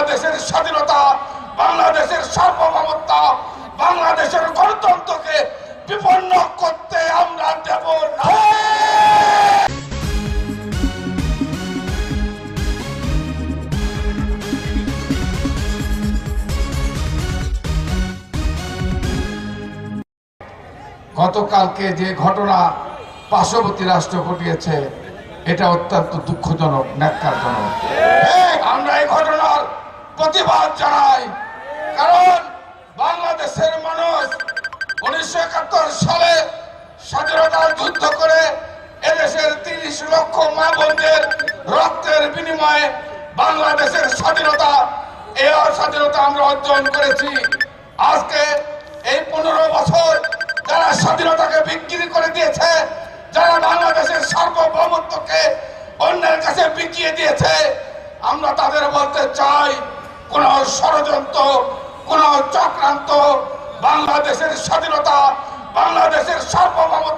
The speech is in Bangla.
বাংলাদেশের স্বাধীনতা বাংলাদেশের সার্বভৌমত্ব বাংলাদেশের গণতন্ত্রকে বিপন্ন করতে আমরা দেব না। গতকালকে যে ঘটনা পার্শ্ববর্তী রাষ্ট্র ঘটিয়েছে এটা অত্যন্ত দুঃখজনক ন্যাক্কারজনক। আমরা এই ঘটনার প্রতিবাদ জানাই। কারণ বাংলাদেশের মানুষ উনিশশো একাত্তর সালে স্বাধীনতা যুদ্ধ করে এদেশের তিরিশ লক্ষ মা বোনদের রক্তের বিনিময়ে বাংলাদেশের স্বাধীনতা, এ স্বাধীনতা আমরা অর্জন করেছি। আজকে এই পনেরো বছর যারা স্বাধীনতাকে বিক্রি করে দিয়েছে, যারা বাংলাদেশের সার্বভৌমত্বকে অন্যের কাছে বিকিয়ে দিয়েছে, আমরা তাদের বলতে চাই কোন ষড়যন্ত্র কোন চক্রান্ত বাংলাদেশের স্বাধীনতা বাংলাদেশের সার্বভৌম